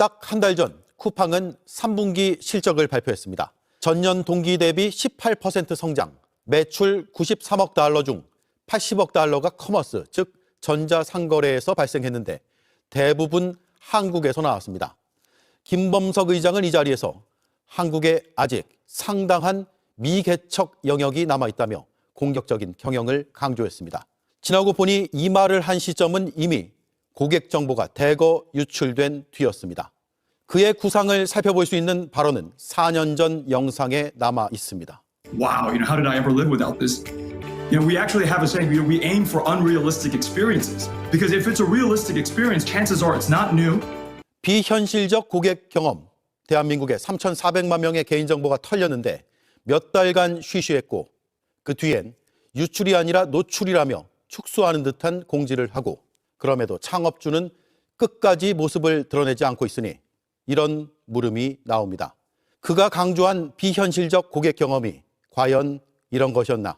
딱 한 달 전 쿠팡은 3분기 실적을 발표했습니다. 전년 동기 대비 18% 성장, 매출 93억 달러 중 80억 달러가 커머스, 즉 전자상거래에서 발생했는데 대부분 한국에서 나왔습니다. 김범석 의장은 이 자리에서 한국에 아직 상당한 미개척 영역이 남아있다며 공격적인 경영을 강조했습니다. 지나고 보니 이 말을 한 시점은 이미 고객 정보가 대거 유출된 뒤였습니다. 그의 구상을 살펴볼 수 있는 발언은 4년 전 영상에 남아 있습니다. wow, you know, how did I ever live without this? You know, we actually have a saying, you know, we aim for unrealistic experiences. Because if it's a realistic experience, chances are it's not new. 비현실적 고객 경험. 대한민국의 3,400만 명의 개인정보가 털렸는데 몇 달간 쉬쉬했고 그 뒤엔 유출이 아니라 노출이라며 축소하는 듯한 공지를 하고 그럼에도 창업주는 끝까지 모습을 드러내지 않고 있으니 이런 물음이 나옵니다. 그가 강조한 비현실적 고객 경험이 과연 이런 것이었나?